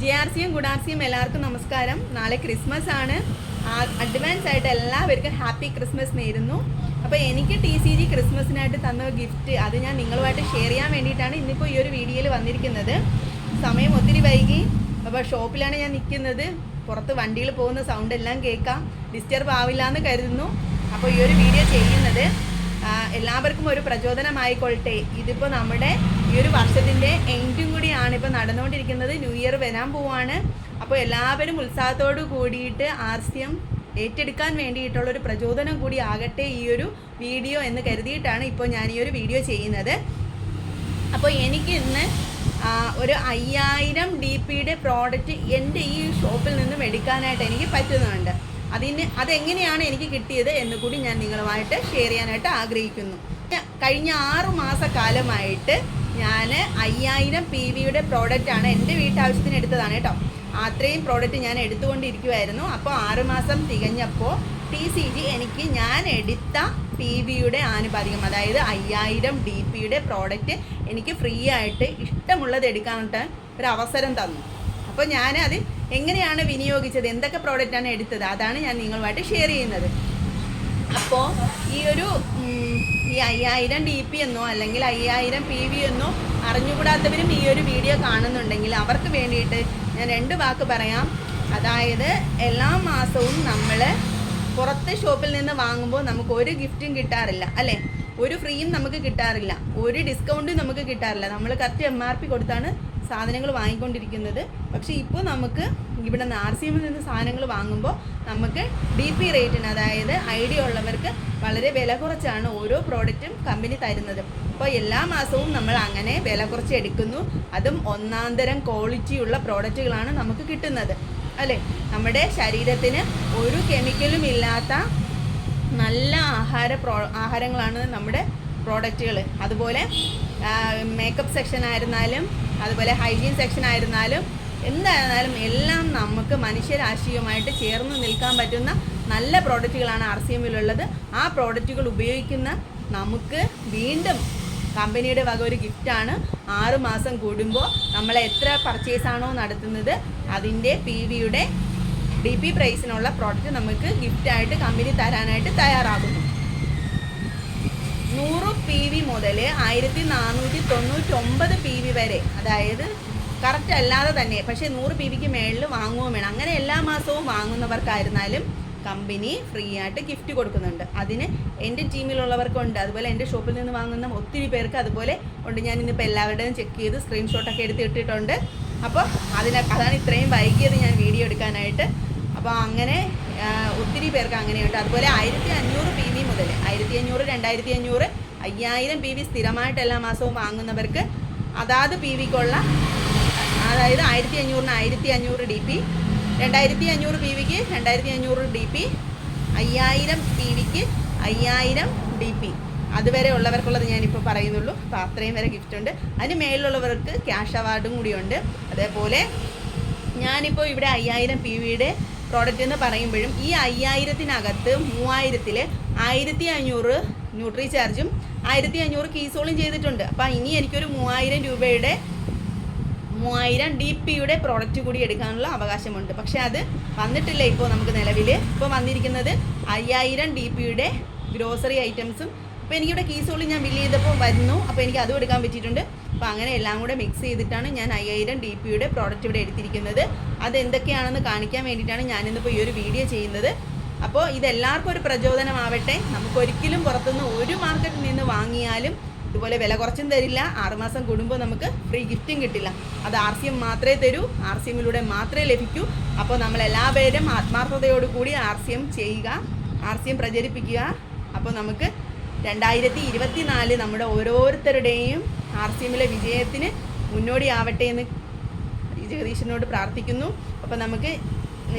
G R സിയും good R സിയും എല്ലാവർക്കും നമസ്കാരം. നാളെ ക്രിസ്മസ് ആണ്. അഡ്വാൻസ് ആയിട്ട് എല്ലാവർക്കും ഹാപ്പി ക്രിസ്മസ് നേരുന്നു. അപ്പോൾ എനിക്ക് ടി സി ജി ക്രിസ്മസിനായിട്ട് തന്ന ഗിഫ്റ്റ് അത് ഞാൻ നിങ്ങളുമായിട്ട് ഷെയർ ചെയ്യാൻ വേണ്ടിയിട്ടാണ് ഇന്നിപ്പോൾ ഈ ഒരു വീഡിയോയിൽ വന്നിരിക്കുന്നത്. സമയം ഒത്തിരി വൈകി. അപ്പോൾ ഷോപ്പിലാണ് ഞാൻ നിൽക്കുന്നത്. പുറത്ത് വണ്ടിയിൽ പോകുന്ന സൗണ്ട് എല്ലാം കേൾക്കാം. ഡിസ്റ്റർബ് ആവില്ല എന്ന് കരുതുന്നു. അപ്പോൾ ഈ ഒരു വീഡിയോ ചെയ്യുന്നത് എല്ലാവർക്കും ഒരു പ്രചോദനമായിക്കൊള്ളട്ടെ. ഇതിപ്പോൾ നമ്മുടെ ഈ ഒരു വർഷത്തിന്റെ എൻഡും കൂടിയാണ് ഇപ്പോൾ നടന്നുകൊണ്ടിരിക്കുന്നത്. ന്യൂ ഇയർ വരാൻ പോവാണ്. അപ്പോൾ എല്ലാവരും ഉത്സാഹത്തോട് കൂടിയിട്ട് ആർസ്യം ഏറ്റെടുക്കാൻ വേണ്ടിയിട്ടുള്ള ഒരു പ്രചോദനം കൂടി ആകട്ടെ ഈ ഒരു വീഡിയോ എന്ന് കരുതിയിട്ടാണ് ഇപ്പോൾ ഞാൻ ഈ ഒരു വീഡിയോ ചെയ്യുന്നത്. അപ്പോൾ എനിക്ക് ഇന്ന് ഒരു അയ്യായിരം ഡി പിയുടെ പ്രോഡക്റ്റ് എന്റെ ഈ ഷോപ്പിൽ നിന്നും എടുക്കാനായിട്ട് എനിക്ക് പറ്റുന്നുണ്ട്. അതിന് അതെങ്ങനെയാണ് എനിക്ക് കിട്ടിയത് എന്ന് കൂടി ഞാൻ നിങ്ങളുമായിട്ട് ഷെയർ ചെയ്യാനായിട്ട് ആഗ്രഹിക്കുന്നു. കഴിഞ്ഞ ആറു മാസക്കാലമായിട്ട് ഞാൻ അയ്യായിരം പി വിയുടെ പ്രോഡക്റ്റാണ് എന്റെ വീട്ടാവശ്യത്തിന് എടുത്തതാണ് കേട്ടോ. അത്രയും പ്രോഡക്റ്റ് ഞാൻ എടുത്തുകൊണ്ടിരിക്കുമായിരുന്നു അപ്പോൾ ആറുമാസം തികഞ്ഞപ്പോൾ ടി സി ജി എനിക്ക് ഞാൻ എടുത്ത പി വിയുടെ ആനുപാതികം അതായത് അയ്യായിരം ഡി പിയുടെ പ്രോഡക്റ്റ് എനിക്ക് ഫ്രീ ആയിട്ട് ഇഷ്ടമുള്ളത് എടുക്കാനായിട്ട് ഒരു അവസരം തന്നു. അപ്പോൾ ഞാൻ അത് എങ്ങനെയാണ് വിനിയോഗിച്ചത്? എന്തൊക്കെ പ്രോഡക്റ്റാണ് എടുത്തത്? അതാണ് ഞാൻ നിങ്ങളുമായിട്ട് ഷെയർ ചെയ്യുന്നത്. അപ്പോൾ ഈ ഒരു ഈ അയ്യായിരം ഡി പി എന്നോ അല്ലെങ്കിൽ അയ്യായിരം പി വി എന്നോ അറിഞ്ഞുകൂടാത്തവരും ഈ ഒരു വീഡിയോ കാണുന്നുണ്ടെങ്കിൽ അവർക്ക് വേണ്ടിയിട്ട് ഞാൻ രണ്ട് വാക്ക് പറയാം. അതായത് എല്ലാ മാസവും നമ്മൾ പുറത്തെ ഷോപ്പിൽ നിന്ന് വാങ്ങുമ്പോൾ നമുക്ക് ഒരു ഗിഫ്റ്റും കിട്ടാറില്ല അല്ലേ? ഒരു ഫ്രീയും നമുക്ക് കിട്ടാറില്ല. ഒരു ഡിസ്കൗണ്ടും നമുക്ക് കിട്ടാറില്ല. നമ്മൾ കറക്റ്റ് എം ആർ പി കൊടുത്താണ് സാധനങ്ങൾ വാങ്ങിക്കൊണ്ടിരിക്കുന്നത്. പക്ഷേ ഇപ്പോൾ നമുക്ക് ഇവിടെ നിന്ന് ആർ സി എമ്മിൽ നിന്ന് സാധനങ്ങൾ വാങ്ങുമ്പോൾ നമുക്ക് ഡി പി റേറ്റിന് അതായത് ഐഡിയ ഉള്ളവർക്ക് വളരെ വില കുറച്ചാണ് ഓരോ പ്രോഡക്റ്റും കമ്പനി തരുന്നത്. അപ്പോൾ എല്ലാ മാസവും നമ്മൾ അങ്ങനെ വില കുറച്ച് എടുക്കുന്നു. അതും ഒന്നാം തരം ക്വാളിറ്റിയുള്ള പ്രോഡക്റ്റുകളാണ് നമുക്ക് കിട്ടുന്നത്. അല്ലേ? നമ്മുടെ ശരീരത്തിന് ഒരു കെമിക്കലും ഇല്ലാത്ത നല്ല ആഹാര പ്രോ ആഹാരങ്ങളാണ് നമ്മുടെ പ്രോഡക്റ്റുകൾ അതുപോലെ മേക്കപ്പ് സെക്ഷൻ ആയിരുന്നാലും അതുപോലെ ഹൈജീൻ സെക്ഷൻ ആയിരുന്നാലും എന്തായിരുന്നാലും എല്ലാം നമുക്ക് മനുഷ്യരാശിയുമായിട്ട് ചേർന്ന് നിൽക്കാൻ പറ്റുന്ന നല്ല പ്രോഡക്റ്റുകളാണ് ആർ സി എമ്മിലുള്ളത് ആ പ്രോഡക്റ്റുകൾ ഉപയോഗിക്കുന്ന നമുക്ക് വീണ്ടും കമ്പനിയുടെ വക ഒരു ഗിഫ്റ്റാണ് ആറ് മാസം കൂടുമ്പോൾ നമ്മൾ എത്ര പർച്ചേസ് ആണോ നടത്തുന്നത് അതിന്റെ പി വിയുടെ ഡി പി പ്രൈസിനുള്ള പ്രോഡക്റ്റ് നമുക്ക് ഗിഫ്റ്റായിട്ട് കമ്പനി തരാനായിട്ട് തയ്യാറാകുന്നു. നൂറ് പി വി മുതൽ ആയിരത്തി നാനൂറ്റി തൊണ്ണൂറ്റൊമ്പത് പി വി വരെ. അതായത് കറക്റ്റ് അല്ലാതെ തന്നെ. പക്ഷേ നൂറ് പി വിക്ക് മേളിൽ വാങ്ങുകയും വേണം. അങ്ങനെ എല്ലാ മാസവും വാങ്ങുന്നവർക്കായിരുന്നാലും കമ്പനി ഫ്രീ ആയിട്ട് ഗിഫ്റ്റ് കൊടുക്കുന്നുണ്ട്. അതിന് എന്റെ ടീമിലുള്ളവർക്കുണ്ട്. അതുപോലെ എന്റെ ഷോപ്പിൽ നിന്ന് വാങ്ങുന്ന ഒത്തിരി പേർക്ക് അതുപോലെ ഉണ്ട്. ഞാൻ ഇന്നിപ്പോൾ എല്ലാവരുടെയും ചെക്ക് ചെയ്ത് സ്ക്രീൻഷോട്ടൊക്കെ എടുത്ത് ഇട്ടിട്ടുണ്ട്. അപ്പോൾ അതിനെ അതാണ് ഇത്രയും വൈകിയത് ഞാൻ വീഡിയോ എടുക്കാനായിട്ട്. അപ്പോൾ അങ്ങനെ ഒത്തിരി പേർക്ക് അങ്ങനെയുണ്ട്. അതുപോലെ ആയിരത്തി അഞ്ഞൂറ് പി വി മുതൽ ആയിരത്തി അഞ്ഞൂറ് രണ്ടായിരത്തി അഞ്ഞൂറ് അയ്യായിരം പി വി സ്ഥിരമായിട്ട് എല്ലാ മാസവും വാങ്ങുന്നവർക്ക് അതാത് പി വിക്കുള്ള അതായത് ആയിരത്തി അഞ്ഞൂറിന് ആയിരത്തി അഞ്ഞൂറ് ഡി പി രണ്ടായിരത്തി അഞ്ഞൂറ് പി വിക്ക് രണ്ടായിരത്തി അഞ്ഞൂറ് ഡി പി അയ്യായിരം പി വിക്ക് അയ്യായിരം ഡി പി. അതുവരെ ഉള്ളവർക്കുള്ളത് ഞാനിപ്പോൾ പറയുന്നുള്ളൂ. അപ്പോൾ അത്രയും വരെ ഗിഫ്റ്റ് ഉണ്ട്. അതിന് മേളിലുള്ളവർക്ക് ക്യാഷ് അവാർഡും കൂടിയുണ്ട്. അതേപോലെ ഞാനിപ്പോൾ ഇവിടെ അയ്യായിരം പി വിയുടെ പ്രോഡക്റ്റ് എന്ന് പറയുമ്പോഴും ഈ അയ്യായിരത്തിനകത്ത് മൂവായിരത്തിൽ ആയിരത്തി അഞ്ഞൂറ് ന്യൂട്രി ചാർജും ആയിരത്തി അഞ്ഞൂറ് കീസോളും ചെയ്തിട്ടുണ്ട്. അപ്പോൾ ഇനി എനിക്കൊരു മൂവായിരം രൂപയുടെ മൂവായിരം ഡി പിയുടെ പ്രോഡക്റ്റ് കൂടി എടുക്കാനുള്ള അവകാശമുണ്ട്. പക്ഷേ അത് വന്നിട്ടില്ല ഇപ്പോൾ നമുക്ക് നിലവിൽ ഇപ്പോൾ വന്നിരിക്കുന്നത് അയ്യായിരം ഡി പിയുടെ ഗ്രോസറി ഐറ്റംസും ഇപ്പോൾ എനിക്കിവിടെ കീസോളി ഞാൻ ബില്ല് ചെയ്തപ്പോൾ വരുന്നു. അപ്പോൾ എനിക്ക് അതും എടുക്കാൻ പറ്റിയിട്ടുണ്ട്. അപ്പോൾ അങ്ങനെ എല്ലാം കൂടെ മിക്സ് ചെയ്തിട്ടാണ് ഞാൻ അയ്യായിരം ഡി പിയുടെ പ്രോഡക്റ്റ് ഇവിടെ എടുത്തിരിക്കുന്നത്. അത് എന്തൊക്കെയാണെന്ന് കാണിക്കാൻ വേണ്ടിയിട്ടാണ് ഞാനിന്നിപ്പോൾ ഈ ഒരു വീഡിയോ ചെയ്യുന്നത്. അപ്പോൾ ഇതെല്ലാവർക്കും ഒരു പ്രചോദനമാവട്ടെ. നമുക്കൊരിക്കലും പുറത്തുനിന്ന് ഒരു മാർക്കറ്റിൽ നിന്ന് വാങ്ങിയാലും ഇതുപോലെ വില കുറച്ചും തരില്ല. ആറുമാസം കൂടുമ്പോൾ നമുക്ക് ഫ്രീ ഗിഫ്റ്റും കിട്ടില്ല. അത് ആർ സി എം മാത്രമേ തരൂ. ആർ സി എമ്മിലൂടെ മാത്രമേ ലഭിക്കൂ. അപ്പോൾ നമ്മളെല്ലാവരും ആത്മാർത്ഥതയോടുകൂടി ആർ സി എം ചെയ്യുക ആർ സി എം പ്രചരിപ്പിക്കുക. അപ്പോൾ നമുക്ക് രണ്ടായിരത്തി ഇരുപത്തി നാല് നമ്മുടെ ഓരോരുത്തരുടെയും ആർ സി എമ്മിലെ വിജയത്തിന് മുന്നോടിയാവട്ടെ എന്ന് ജഗദീശനോട് പ്രാർത്ഥിക്കുന്നു. അപ്പോൾ നമുക്ക്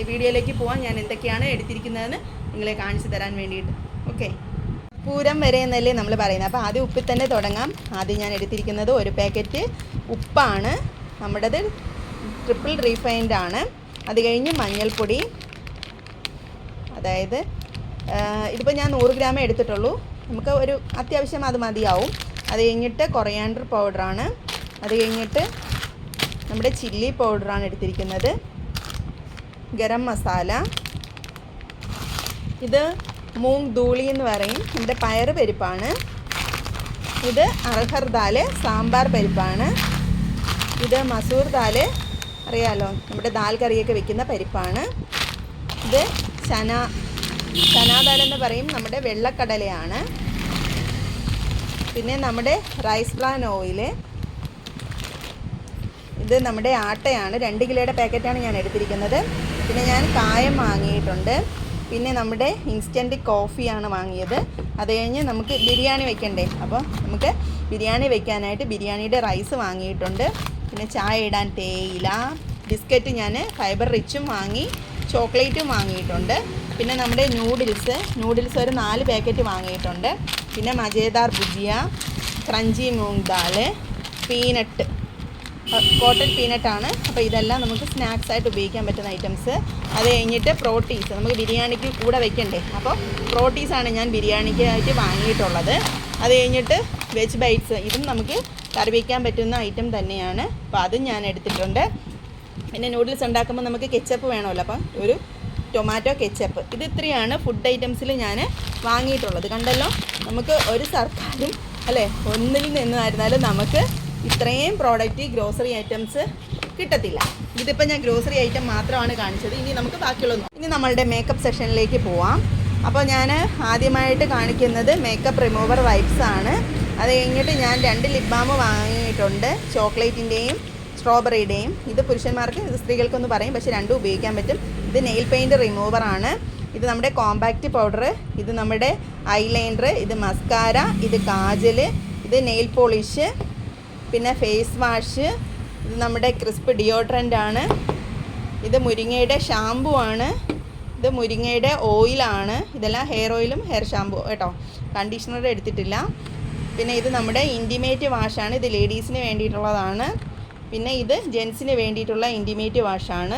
വീഡിയോയിലേക്ക് പോകാൻ ഞാൻ എന്തൊക്കെയാണ് എടുത്തിരിക്കുന്നതെന്ന് നിങ്ങളെ കാണിച്ചു തരാൻ വേണ്ടിയിട്ട്. ഓക്കെ. പൂരം വരെ എന്നല്ലേ നമ്മൾ പറയുന്നത്. അപ്പോൾ ആദ്യം ഉപ്പിൽ തന്നെ തുടങ്ങാം. ആദ്യം ഞാൻ എടുത്തിരിക്കുന്നത് ഒരു പാക്കറ്റ് ഉപ്പാണ്. നമ്മുടേത് ട്രിപ്പിൾ റീഫൈൻഡ് ആണ്. അത് കഴിഞ്ഞ് മഞ്ഞൾപ്പൊടി. അതായത് ഇതിപ്പോൾ ഞാൻ നൂറ് ഗ്രാമേ എടുത്തിട്ടുള്ളൂ. നമുക്ക് ഒരു അത്യാവശ്യം അത് മതിയാവും. അത് കഴിഞ്ഞിട്ട് കൊറിയാണ്ടർ പൗഡറാണ് അത് കഴിഞ്ഞിട്ട് നമ്മുടെ ചില്ലി പൗഡറാണ് എടുത്തിരിക്കുന്നത്. ഗരം മസാല. ഇത് മൂങ് ധൂളി എന്ന് പറയും. നമ്മുടെ പയർ പരിപ്പാണ്. ഇത് അർഹർ ദാൽ സാമ്പാർ പരിപ്പാണ്. ഇത് മസൂർ ദാൽ അറിയാലോ? നമ്മുടെ ദാൽ കറിയൊക്കെ വെക്കുന്ന പരിപ്പാണ്. ഇത് ചന ചനാ ദാൽ എന്ന് പറയും നമ്മുടെ വെള്ളക്കടലയാണ്. പിന്നെ നമ്മുടെ റൈസ് ബ്രാൻ ഓയിൽ ഇത് നമ്മുടെ ആട്ടയാണ്. രണ്ട് കിലോയുടെ പാക്കറ്റാണ് ഞാൻ എടുത്തിരിക്കുന്നത്. പിന്നെ ഞാൻ കായം വാങ്ങിയിട്ടുണ്ട്. പിന്നെ നമ്മുടെ ഇൻസ്റ്റന്റ് കോഫിയാണ് വാങ്ങിയത്. അത് കഴിഞ്ഞ് നമുക്ക് ബിരിയാണി വെക്കണ്ടേ? അപ്പോൾ നമുക്ക് ബിരിയാണി വെക്കാനായിട്ട് ബിരിയാണിയുടെ റൈസ് വാങ്ങിയിട്ടുണ്ട്. പിന്നെ ചായ ഇടാൻ തേയില ബിസ്ക്കറ്റ് ഞാൻ ഫൈബർ റിച്ചും വാങ്ങി ചോക്ലേറ്റും വാങ്ങിയിട്ടുണ്ട്. പിന്നെ നമ്മുടെ നൂഡിൽസ് നൂഡിൽസ് ഒരു നാല് പാക്കറ്റ് വാങ്ങിയിട്ടുണ്ട്. പിന്നെ Mazedar bhujia crunchy moong dal peanut cotton പീനട്ടാണ് അപ്പോൾ ഇതെല്ലാം നമുക്ക് സ്നാക്സ് ആയിട്ട് ഉപയോഗിക്കാൻ പറ്റുന്ന ഐറ്റംസ് അത് കഴിഞ്ഞിട്ട് പ്രോട്ടീസ് നമുക്ക് ബിരിയാണിക്ക് കൂടെ വെക്കണ്ടേ? അപ്പോൾ പ്രോട്ടീസാണ് ഞാൻ ബിരിയാണിക്കായിട്ട് വാങ്ങിയിട്ടുള്ളത്. അത് കഴിഞ്ഞിട്ട് വെജ് ബൈറ്റ്സ് ഇതും നമുക്ക് കറി വയ്ക്കാൻ പറ്റുന്ന ഐറ്റം തന്നെയാണ്. അപ്പോൾ അതും ഞാൻ എടുത്തിട്ടുണ്ട്. പിന്നെ നൂഡിൽസ് ഉണ്ടാക്കുമ്പോൾ നമുക്ക് കെച്ചപ്പ് വേണമല്ലോ. അപ്പം ഒരു ടൊമാറ്റോ കെച്ചപ്പ്. ഇത് ഇത്രയാണ് ഫുഡ് ഐറ്റംസിൽ ഞാൻ വാങ്ങിയിട്ടുള്ളത്. കണ്ടല്ലോ? നമുക്ക് ഒരു സർക്കാരും അല്ലേ? ഒന്നിൽ നിന്നായിരുന്നാലും നമുക്ക് ഇത്രയും പ്രോഡക്റ്റ് ഗ്രോസറി ഐറ്റംസ് കിട്ടത്തില്ല. ഇതിപ്പോൾ ഞാൻ ഗ്രോസറി ഐറ്റം മാത്രമാണ് കാണിച്ചത്. ഇനി നമുക്ക് ബാക്കിയുള്ളത്. ഇനി നമ്മളുടെ മേക്കപ്പ് സെഷനിലേക്ക് പോവാം. അപ്പോൾ ഞാൻ ആദ്യമായിട്ട് കാണിക്കുന്നത് മേക്കപ്പ് റിമൂവർ വൈപ്സ് ആണ്. അത് കഴിഞ്ഞിട്ട് ഞാൻ രണ്ട് ലിപ് ബാം വാങ്ങിയിട്ടുണ്ട്. ചോക്ലേറ്റിന്റെയും സ്ട്രോബെറിയുടെയും ഇത് പുരുഷന്മാർക്ക് ഇത് സ്ത്രീകൾക്കൊന്ന് പറയും പക്ഷേ രണ്ടും ഉപയോഗിക്കാൻ പറ്റും. ഇത് നെയിൽ പെയിന്റ് റിമൂവർ ആണ്. ഇത് നമ്മുടെ കോമ്പാക്റ്റ് പൗഡർ ഇത് നമ്മുടെ ഐലൈനർ ഇത് മസ്കാര ഇത് കാജൽ ഇത് നെയിൽ പോളിഷ് പിന്നെ ഫേസ് വാഷ് ഇത് നമ്മുടെ ക്രിസ്പ് ഡിയോഡ്രന്റ് ആണ്. ഇത് മുരിങ്ങയുടെ ഷാമ്പു ആണ്. ഇത് മുരിങ്ങയുടെ ഓയിലാണ് ഇതെല്ലാം ഹെയർ ഓയിലും ഹെയർ ഷാമ്പു കേട്ടോ. കണ്ടീഷണർ എടുത്തിട്ടില്ല. പിന്നെ ഇത് നമ്മുടെ ഇന്റിമേറ്റ് വാഷാണ് ഇത് ലേഡീസിന് വേണ്ടിയിട്ടുള്ളതാണ്. പിന്നെ ഇത് ജെൻസിന് വേണ്ടിയിട്ടുള്ള ഇന്റിമേറ്റ് വാഷാണ്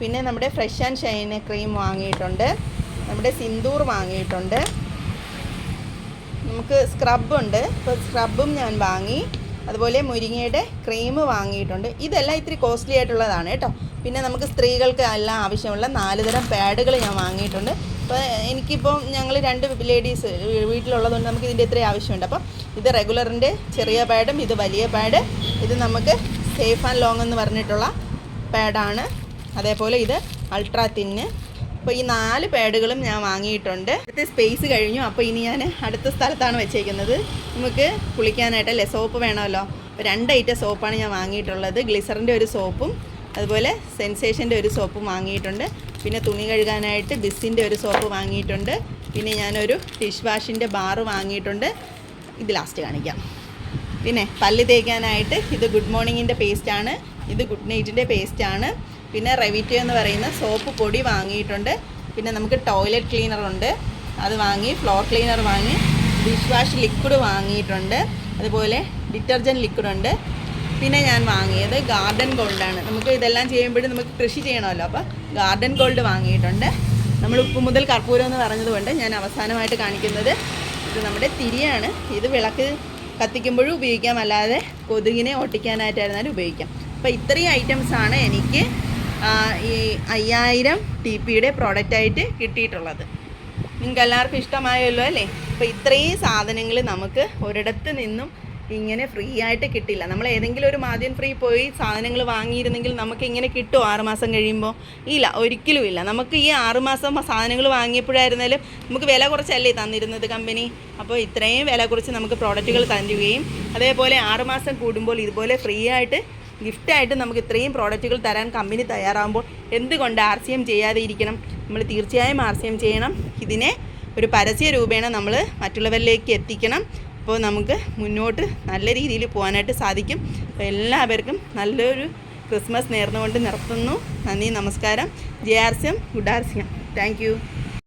പിന്നെ നമ്മുടെ ഫ്രഷ് ആൻഡ് ഷൈൻ ക്രീം വാങ്ങിയിട്ടുണ്ട്. നമ്മുടെ സിന്ദൂർ വാങ്ങിയിട്ടുണ്ട്. നമുക്ക് സ്ക്രബുണ്ട് ഇപ്പോൾ സ്ക്രബും ഞാൻ വാങ്ങി. അതുപോലെ മുരിങ്ങയുടെ ക്രീം വാങ്ങിയിട്ടുണ്ട്. ഇതെല്ലാം ഇത്തിരി കോസ്റ്റ്ലി ആയിട്ടുള്ളതാണ് കേട്ടോ. പിന്നെ നമുക്ക് സ്ത്രീകൾക്ക് എല്ലാം ആവശ്യമുള്ള നാല് തരം പാഡുകൾ ഞാൻ വാങ്ങിയിട്ടുണ്ട്. അപ്പോൾ എനിക്കിപ്പോൾ ഞങ്ങൾ രണ്ട് ലേഡീസ് വീട്ടിലുള്ളതുകൊണ്ട് നമുക്ക് ഇതിന്റെ ഇത്രയും ആവശ്യമുണ്ട്. അപ്പം ഇത് റെഗുലറിന്റെ ചെറിയ പാഡും ഇത് വലിയ പാഡ് ഇത് നമുക്ക് സേഫ് ആൻഡ് ലോങ് എന്ന് പറഞ്ഞിട്ടുള്ള പാഡാണ് അതേപോലെ ഇത് അൾട്രാ തിന്ന് അപ്പോൾ ഈ നാല് പാഡുകളും ഞാൻ വാങ്ങിയിട്ടുണ്ട്. അടുത്ത സ്പേസ് കഴിഞ്ഞു. അപ്പോൾ ഇനി ഞാൻ അടുത്ത സ്ഥലത്താണ് വെച്ചേക്കുന്നത്. നമുക്ക് കുളിക്കാനായിട്ട് അല്ലേ? സോപ്പ് വേണമല്ലോ. അപ്പോൾ രണ്ട് ഐറ്റം സോപ്പാണ് ഞാൻ വാങ്ങിയിട്ടുള്ളത്. ഗ്ലിസറിന്റെ ഒരു സോപ്പും അതുപോലെ സെൻസേഷന്റെ ഒരു സോപ്പും വാങ്ങിയിട്ടുണ്ട്. പിന്നെ തുണി കഴുകാനായിട്ട് ബിസിന്റെ ഒരു സോപ്പ് വാങ്ങിയിട്ടുണ്ട്. പിന്നെ ഞാനൊരു ഡിഷ് വാഷിന്റെ ബാറ് വാങ്ങിയിട്ടുണ്ട്. ഇത് ലാസ്റ്റ് കാണിക്കാം. പിന്നെ പല്ല് തേക്കാനായിട്ട് ഇത് ഗുഡ് മോർണിംഗിന്റെ പേസ്റ്റാണ്. ഇത് ഗുഡ് നൈറ്റിന്റെ പേസ്റ്റാണ്. പിന്നെ റെവിറ്റോ എന്ന് പറയുന്ന സോപ്പ് പൊടി വാങ്ങിയിട്ടുണ്ട്. പിന്നെ നമുക്ക് ടോയ്ലറ്റ് ക്ലീനറുണ്ട് അത് വാങ്ങി ഫ്ലോർ ക്ലീനർ വാങ്ങി ഡിഷ് വാഷ് ലിക്വിഡ് വാങ്ങിയിട്ടുണ്ട്. അതുപോലെ ഡിറ്റർജന്റ് ലിക്വിഡ് ഉണ്ട് പിന്നെ ഞാൻ വാങ്ങിയത് ഗാർഡൻ ഗോൾഡാണ്. നമുക്ക് ഇതെല്ലാം ചെയ്യുമ്പോഴും നമുക്ക് കൃഷി ചെയ്യണമല്ലോ. അപ്പോൾ ഗാർഡൻ ഗോൾഡ് വാങ്ങിയിട്ടുണ്ട്. നമ്മൾ ഉപ്പ് മുതൽ കർപ്പൂരം എന്ന് പറഞ്ഞതുകൊണ്ട് ഞാൻ അവസാനമായിട്ട് കാണിക്കുന്നത് ഇത് നമ്മുടെ തിരിയാണ്. ഇത് വിളക്ക് കത്തിക്കുമ്പോഴും ഉപയോഗിക്കാം. അല്ലാതെ കൊതുകിനെ ഒട്ടിക്കാനായിട്ടായിരുന്നാലും ഉപയോഗിക്കാം. അപ്പോൾ ഇത്രയും ഐറ്റംസാണ് എനിക്ക് ഈ അയ്യായിരം ടി പിയുടെ പ്രോഡക്റ്റായിട്ട് കിട്ടിയിട്ടുള്ളത്. നിങ്ങൾക്ക് എല്ലാവർക്കും ഇഷ്ടമായല്ലോ അല്ലേ? അപ്പോൾ ഇത്രയും സാധനങ്ങൾ നമുക്ക് ഒരിടത്ത് നിന്നും ഇങ്ങനെ ഫ്രീ ആയിട്ട് കിട്ടില്ല. നമ്മൾ ഏതെങ്കിലും ഒരു മാധ്യം ഫ്രീ പോയി സാധനങ്ങൾ വാങ്ങിയിരുന്നെങ്കിൽ നമുക്ക് ഇങ്ങനെ കിട്ടുമോ ആറുമാസം കഴിയുമ്പോൾ ഇല്ല ഒരിക്കലും ഇല്ല. നമുക്ക് ഈ ആറുമാസം സാധനങ്ങൾ വാങ്ങിയപ്പോഴായിരുന്നാലും നമുക്ക് വില കുറച്ചല്ലേ തന്നിരുന്നത് കമ്പനി അപ്പോൾ ഇത്രയും വില കുറച്ച് നമുക്ക് പ്രോഡക്റ്റുകൾ തരുകയും അതേപോലെ ആറുമാസം കൂടുമ്പോൾ ഇതുപോലെ ഫ്രീ ആയിട്ട് ഗിഫ്റ്റായിട്ട് നമുക്ക് ഇത്രയും പ്രോഡക്റ്റുകൾ തരാൻ കമ്പനി തയ്യാറാകുമ്പോൾ എന്തുകൊണ്ട് ആർ സി എം ചെയ്യാതെ ഇരിക്കണം? നമ്മൾ തീർച്ചയായും ആർ സി എം ചെയ്യണം. ഇതിനെ ഒരു പരസ്യ രൂപേണ നമ്മൾ മറ്റുള്ളവരിലേക്ക് എത്തിക്കണം. അപ്പോൾ നമുക്ക് മുന്നോട്ട് നല്ല രീതിയിൽ പോകാനായിട്ട് സാധിക്കും. എല്ലാവർക്കും നല്ലൊരു ക്രിസ്മസ് നേർന്നുകൊണ്ട് നിർത്തുന്നു. നന്ദി നമസ്കാരം. ജയാർസ്യം ഗുഡാർസ്യം താങ്ക്